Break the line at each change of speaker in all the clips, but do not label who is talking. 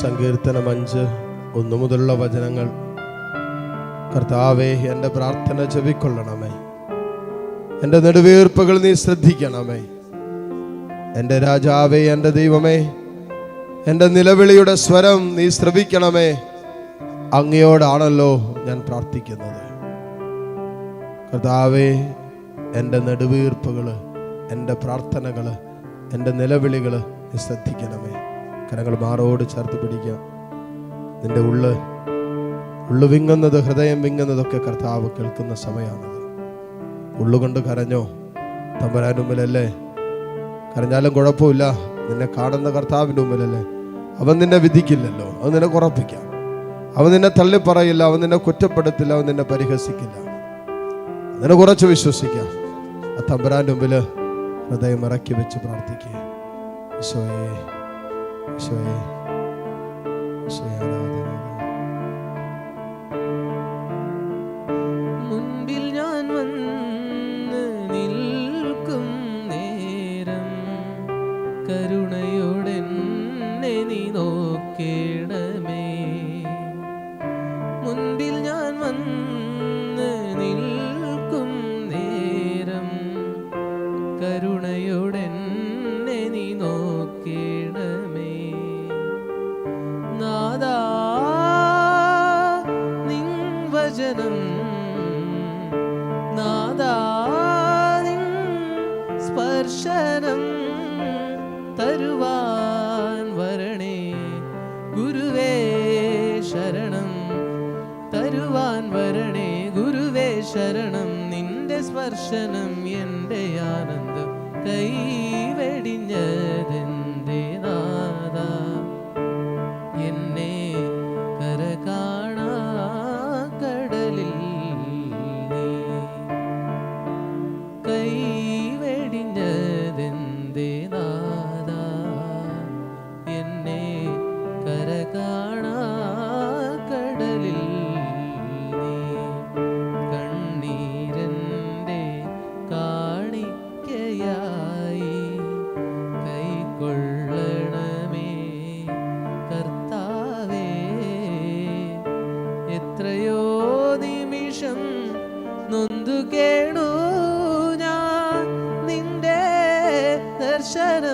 സങ്കീർത്തനം അഞ്ച് ഒന്നു മുതലുള്ള വചനങ്ങൾ. കർത്താവേ എന്റെ പ്രാർത്ഥന ചെവിക്കൊള്ളണമേ എന്റെ നെടുവീർപ്പുകൾ നീ ശ്രദ്ധിക്കണമേ. എന്റെ രാജാവേ എന്റെ ദൈവമേ എന്റെ നിലവിളിയുടെ സ്വരം നീ ശ്രവിക്കണമേ. അങ്ങയോടാണല്ലോ ഞാൻ പ്രാർത്ഥിക്കുന്നത്. കർത്താവേ എന്റെ നെടുവീർപ്പുകൾ എന്റെ പ്രാർത്ഥനകൾ എന്റെ നിലവിളികൾ നീ ശ്രദ്ധിക്കണമേ. കരങ്ങൾ മാറോട് ചേർത്ത് പിടിക്കുക നിന്റെ ഉള്ള് ഉള്ളു വിങ്ങുന്നത് ഹൃദയം വിങ്ങുന്നതൊക്കെ കർത്താവ് കേൾക്കുന്ന സമയമാണത് ഉള്ളുകൊണ്ട് കരഞ്ഞോ? തമ്പരാൻ മുമ്പിലല്ലേ കരഞ്ഞാലും കുഴപ്പമില്ല. നിന്നെ കാണുന്ന കർത്താവിന്റെ മുമ്പിലല്ലേ അവൻ നിന്നെ വിധിക്കില്ലല്ലോ. അവൻ നിന്നെ കുറപ്പിക്കാം അവൻ നിന്നെ തള്ളിപ്പറയില്ല. അവൻ നിന്നെ കുറ്റപ്പെടുത്തില്ല. അവൻ നിന്നെ പരിഹസിക്കില്ല. അതിനെ കുറച്ച് വിശ്വസിക്കാം. ആ തമ്പരാന്റെ മുമ്പിൽ ഹൃദയം ഇറക്കി വെച്ച് പ്രാർത്ഥിക്കുക ഈശോയെ ഈശോയെ
ഞാൻ നിൽക്കും നേരം കരുണയോടെ ശരണം. തരുവാൻ വരണേ ഗുരുവേ ശരണം. നിന്റെ സ്പർശനം എന്റെ ആനന്ദം കൈവെടിഞ്ഞതെന്തേ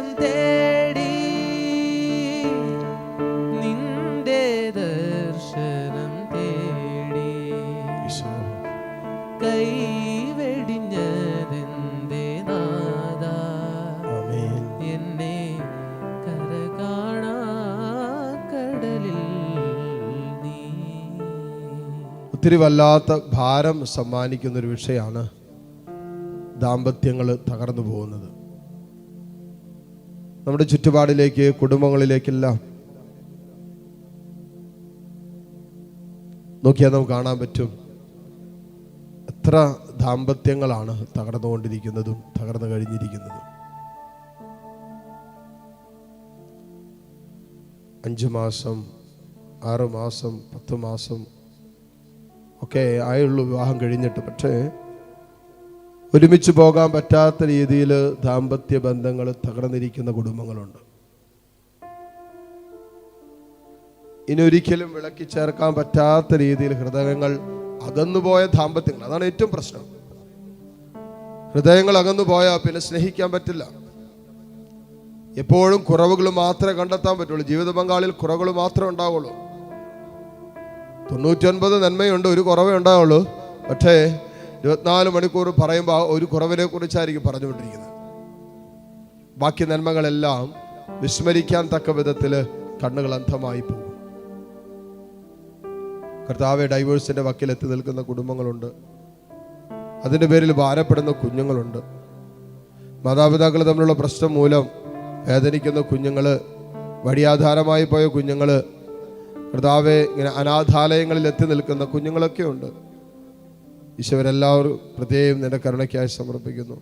ദർശനം തേടി നിന്റെ ദർശനം തേടി
ഈശോ.
കൈവെടിഞ്ഞതെന്തേ നാദാ എന്നെ കര കാണാ കടലിൽ നീ.
ഒത്തിരി വല്ലാത്ത ഭാരം സമ്മാനിക്കുന്ന ഒരു വിഷയമാണ് ദാമ്പത്യങ്ങൾ തകർന്നു പോകുന്നത്. നമ്മുടെ ചുറ്റുപാടിലേക്ക് കുടുംബങ്ങളിലേക്കെല്ലാം. നോക്കിയാൽ നമുക്ക് കാണാൻ പറ്റും. എത്ര ദാമ്പത്യങ്ങളാണ് തകർന്നുകൊണ്ടിരിക്കുന്നതും തകർന്നു കഴിഞ്ഞിരിക്കുന്നതും. അഞ്ച് മാസം ആറ് മാസം പത്ത് മാസം ഒക്കെ ആയുള്ളൂ വിവാഹം കഴിഞ്ഞിട്ട്. പക്ഷേ ഒരുമിച്ച് പോകാൻ പറ്റാത്ത രീതിയിൽ ദാമ്പത്യ ബന്ധങ്ങൾ തകർന്നിരിക്കുന്ന കുടുംബങ്ങളുണ്ട്. ഇനി ഒരിക്കലും വിളക്കി ചേർക്കാൻ പറ്റാത്ത രീതിയിൽ ഹൃദയങ്ങൾ അകന്നുപോയ ദാമ്പത്യങ്ങൾ. അതാണ് ഏറ്റവും പ്രശ്നം. ഹൃദയങ്ങൾ അകന്നു പോയാൽ പിന്നെ സ്നേഹിക്കാൻ പറ്റില്ല. എപ്പോഴും കുറവുകൾ മാത്രമേ കണ്ടെത്താൻ പറ്റുള്ളൂ. ജീവിത പങ്കാളിയിൽ കുറവുകൾ മാത്രമേ ഉണ്ടാവുള്ളൂ. തൊണ്ണൂറ്റി ഒൻപത് നന്മയുണ്ട് ഒരു കുറവേ ഉണ്ടാവുള്ളൂ. പക്ഷേ ഇരുപത്തിനാല് മണിക്കൂർ പറയുമ്പോൾ ഒരു കുറവിനെ കുറിച്ചായിരിക്കും പറഞ്ഞുകൊണ്ടിരിക്കുന്നത്. ബാക്കി നന്മകളെല്ലാം വിസ്മരിക്കാൻ തക്ക വിധത്തിൽ കണ്ണുകൾ അന്ധമായി പോകും. കർത്താവ് ഡൈവേഴ്സിന്റെ വക്കിലെത്തി നിൽക്കുന്ന കുടുംബങ്ങളുണ്ട്. അതിന്റെ പേരിൽ ഭാരപ്പെടുന്ന കുഞ്ഞുങ്ങളുണ്ട്. മാതാപിതാക്കൾ തമ്മിലുള്ള പ്രശ്നം മൂലം വേദനിക്കുന്ന കുഞ്ഞുങ്ങൾ വഴിയാധാരമായി പോയ കുഞ്ഞുങ്ങൾ കർത്താവെ ഇങ്ങനെ അനാഥാലയങ്ങളിൽ എത്തി നിൽക്കുന്ന കുഞ്ഞുങ്ങളൊക്കെ ഉണ്ട് ഈശോവരെല്ലാവരും പ്രത്യേകം നിന്റെ കരുണയ്ക്കായി സമർപ്പിക്കുന്നു.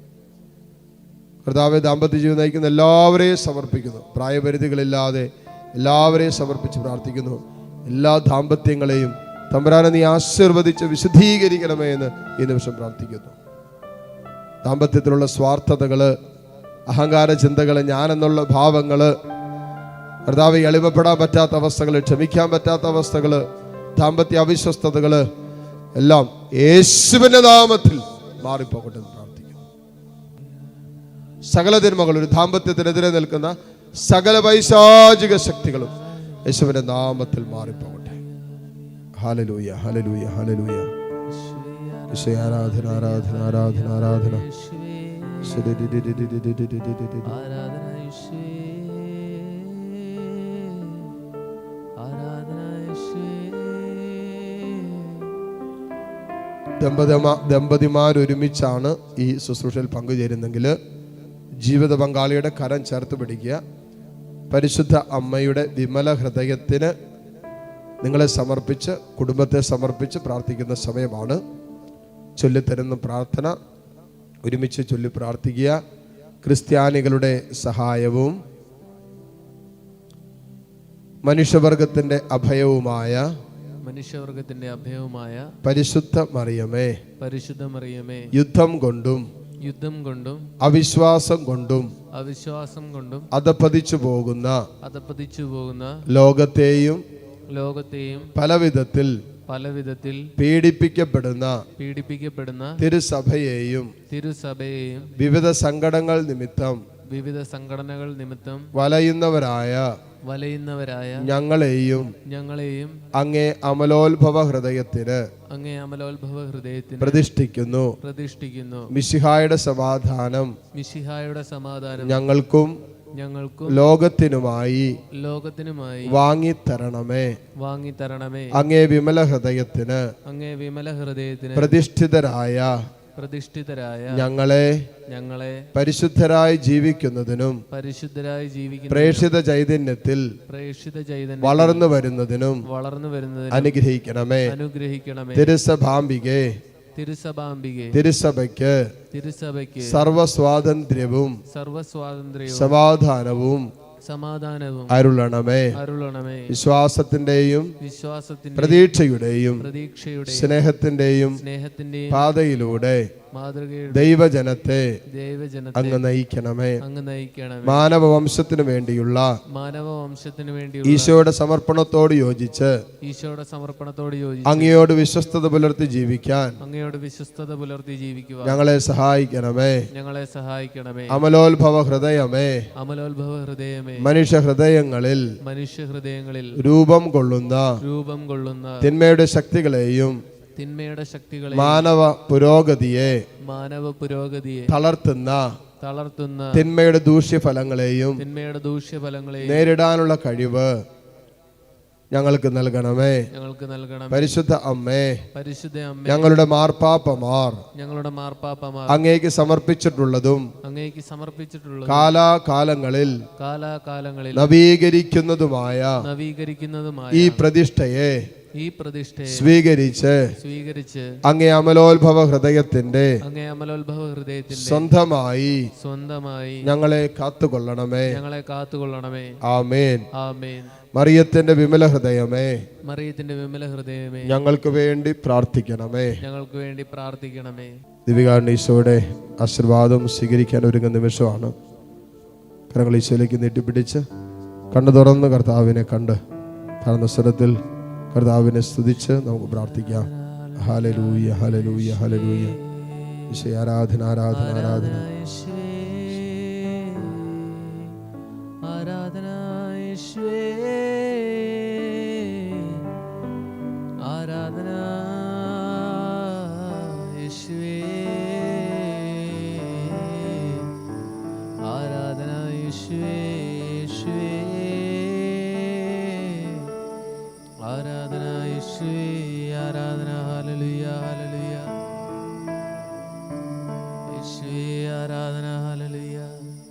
കർത്താവ് ദാമ്പത്യ ജീവിതം നയിക്കുന്ന എല്ലാവരെയും സമർപ്പിക്കുന്നു. പ്രായപരിധികളില്ലാതെ എല്ലാവരെയും സമർപ്പിച്ച് പ്രാർത്ഥിക്കുന്നു. എല്ലാ ദാമ്പത്യങ്ങളെയും തമ്പരാനെ നീ ആശീർവദിച്ച് വിശദീകരിക്കണമേ എന്ന് ഈ നിമിഷം പ്രാർത്ഥിക്കുന്നു. ദാമ്പത്യത്തിലുള്ള സ്വാർത്ഥതകൾ അഹങ്കാര ചിന്തകൾ ഞാനെന്നുള്ള ഭാവങ്ങൾ കർത്താവ് എളിമപ്പെടാൻ പറ്റാത്ത അവസ്ഥകൾ ക്ഷമിക്കാൻ പറ്റാത്ത അവസ്ഥകൾ ദാമ്പത്യ അവിശ്വസ്തതകൾ എല്ലാം യേശുവിന്റെ നാമത്തിൽ മാറിപ്പോകട്ടെ എന്ന് പ്രാർത്ഥിക്കുന്നു. സകല തിന്മകൾ ഒരു ദാമ്പത്യത്തിനെതിരെ നിൽക്കുന്ന സകല പൈശാചിക ശക്തികളും യേശുവിന്റെ നാമത്തിൽ മാറിപ്പോകട്ടെ. ഹാലലൂയ ഹാലലൂയ ഹാലലൂയ ആരാധന ആരാധന ആരാധന ആരാധന.
ആരാധന
ദമ്പതിമാ ദമ്പതിമാരൊരുമിച്ചാണ് ഈ ശുശ്രൂഷയിൽ പങ്കുചേരുന്നെങ്കിൽ ജീവിത പങ്കാളിയുടെ കരം ചേർത്ത് പിടിക്കുക. പരിശുദ്ധ അമ്മയുടെ വിമല ഹൃദയത്തിന് നിങ്ങളെ സമർപ്പിച്ച് കുടുംബത്തെ സമർപ്പിച്ച് പ്രാർത്ഥിക്കുന്ന സമയമാണ്. ചൊല്ലിത്തരുന്ന പ്രാർത്ഥന ഒരുമിച്ച് ചൊല്ലി പ്രാർത്ഥിക്കുക. ക്രിസ്ത്യാനികളുടെ സഹായവും മനുഷ്യവർഗത്തിന്റെ അഭയവുമായ
മനുഷ്യവർഗത്തിന്റെ അഭയവുമായ
പരിശുദ്ധ മറിയമേ
പരിശുദ്ധ മറിയമേ
യുദ്ധം കൊണ്ടും
യുദ്ധം കൊണ്ടും
അവിശ്വാസം കൊണ്ടും
അവിശ്വാസം കൊണ്ടും
അധപ്പതിച്ചു പോകുന്ന
അധപ്പതിച്ചു പോകുന്ന
ലോകത്തെയും
ലോകത്തെയും
പലവിധത്തിൽ
പലവിധത്തിൽ
പീഡിപ്പിക്കപ്പെടുന്ന
പീഡിപ്പിക്കപ്പെടുന്ന
തിരുസഭയെയും
തിരുസഭയെയും
വിവിധ സങ്കടങ്ങൾ നിമിത്തം
വിവിധ സംഘടനകൾ നിമിത്തം
വലയുന്നവരായ
വലയുന്നവരായ
ഞങ്ങളെയും
ഞങ്ങളെയും
അങ്ങേ അമലോത്ഭവ ഹൃദയത്തിന്
അങ്ങേ അമലോത്ഭവ ഹൃദയത്തിന്
പ്രതിഷ്ഠിക്കുന്നു.
പ്രതിഷ്ഠിക്കുന്നു.
മിശിഹായുടെ സമാധാനം
മിശിഹായുടെ സമാധാനം
ഞങ്ങൾക്കും
ഞങ്ങൾക്കും
ലോകത്തിനുമായി
ലോകത്തിനുമായി
വാങ്ങി
തരണമേ വാങ്ങി തരണമേ
അങ്ങേ വിമല ഹൃദയത്തിന്
അങ്ങേ വിമല ഹൃദയത്തിന്
പ്രതിഷ്ഠിതരായ
പ്രതിഷ്ഠിതരായ
ഞങ്ങളെ
ഞങ്ങളെ
പരിശുദ്ധരായി ജീവിക്കുന്നതിനും
പരിശുദ്ധരായി ജീവിക്കുന്ന
പ്രേക്ഷിത ചൈതന്യത്തിൽ
പ്രേക്ഷിത ചൈതന്യം
വളർന്നു വരുന്നതിനും
വളർന്നു വരുന്നതിനും
അനുഗ്രഹിക്കണമേ.
അനുഗ്രഹിക്കണമേ.
തിരുസഭാംബികെ.
തിരുസഭാംബികെ.
തിരുസഭയ്ക്ക്
തിരുസഭയ്ക്ക്
സർവസ്വാതന്ത്ര്യവും
സർവസ്വാതന്ത്ര്യവും
സമാധാനവും
സമാധാനവും
അരുളണമേ.
അരുളണമേ.
വിശ്വാസത്തിന്റെയും
വിശ്വാസത്തിന്റെ
പ്രതീക്ഷയുടെയും
പ്രതീക്ഷയുടെ
സ്നേഹത്തിന്റെയും
സ്നേഹത്തിന്റെയും
പാതയിലൂടെ ദൈവജനത്തെ അങ്ങ് നയിക്കണമേ. മാനവ വംശത്തിനു വേണ്ടിയുള്ള
മാനവ വംശത്തിനു വേണ്ടിയുള്ള
ഈശോയുടെ സമർപ്പണത്തോട് യോജിച്ച്
ഈശോയുടെ സമർപ്പണത്തോട് യോജിച്ച്
അങ്ങയോട് വിശ്വസ്തത പുലർത്തി ജീവിക്കാൻ
അങ്ങയോട് വിശ്വസ്തത പുലർത്തി ജീവിക്കുക
ഞങ്ങളെ സഹായിക്കണമേ.
ഞങ്ങളെ സഹായിക്കണമേ.
അമലോത്ഭവ ഹൃദയമേ.
അമലോത്ഭവ ഹൃദയമേ.
മനുഷ്യ ഹൃദയങ്ങളിൽ
മനുഷ്യ ഹൃദയങ്ങളിൽ
രൂപം കൊള്ളുന്ന
രൂപം കൊള്ളുന്ന
തിന്മയുടെ ശക്തികളെയും
തിന്മയുടെ ശക്തികളെ
മാനവ പുരോഗതിയെ
മാനവ പുരോഗതിയെ
തളർത്തുന്ന
തളർത്തുന്ന
തിന്മയുടെ ദൂഷ്യഫലങ്ങളെയും
തിന്മയുടെ ദൂഷ്യഫലങ്ങളെയും
നേരിടാനുള്ള കഴിവ് ഞങ്ങൾക്ക് നൽകണമേ.
ഞങ്ങൾക്ക് നൽകണം
പരിശുദ്ധ അമ്മേ
പരിശുദ്ധ അമ്മ
ഞങ്ങളുടെ മാർപ്പാപ്പമാർ
ഞങ്ങളുടെ മാർപ്പാപ്പമാർ
അങ്ങേക്ക് സമർപ്പിച്ചിട്ടുള്ളതും
അങ്ങേക്ക് സമർപ്പിച്ചിട്ടുള്ള
കാലാകാലങ്ങളിൽ
കാലാകാലങ്ങളിൽ
നവീകരിക്കുന്നതുമായ
നവീകരിക്കുന്നതുമായ
ഈ പ്രതിഷ്ഠയെ
ഈ പ്രതിഷ്ഠയെ
സ്വീകരിച്ച്
സ്വീകരിച്ച്
അങ്ങേ അമലോത്ഭവ ഹൃദയത്തിന്റെ
അങ്ങേ അമലോത്ഭവ ഹൃദയത്തിന്റെ
സ്വന്തമായി
സ്വന്തമായി
ഞങ്ങളെ കാത്തുകൊള്ളണമേ.
ഞങ്ങളെ കാത്തുകൊള്ളണമേ.
ആമേൻ.
ആമേൻ.
മറിയത്തിന്റെ വിമല ഹൃദയമേ.
മറിയത്തിന്റെ വിമല ഹൃദയമേ.
ഞങ്ങൾക്ക് വേണ്ടി പ്രാർത്ഥിക്കണമേ.
ഞങ്ങൾക്ക് വേണ്ടി പ്രാർത്ഥിക്കണമേ.
ദിവികാണ് ഈശോയുടെ ആശീർവാദം സ്വീകരിക്കാൻ ഒരുങ്ങുന്ന നിമിഷമാണ്. കരങ്ങൾ ഈശോയിലേക്ക് നീട്ടിപ്പിടിച്ച് കണ്ണു തുറന്ന് കർത്താവിനെ കണ്ട് താഴ്ന്ന സ്വരത്തിൽ കർത്താവിനെ സ്തുതിച്ച് നമുക്ക് പ്രാർത്ഥിക്കാം. ഹലലൂയ ഹലലൂയ ഹലലൂയ വിഷയ ആരാധന ആരാധന ആരാധന.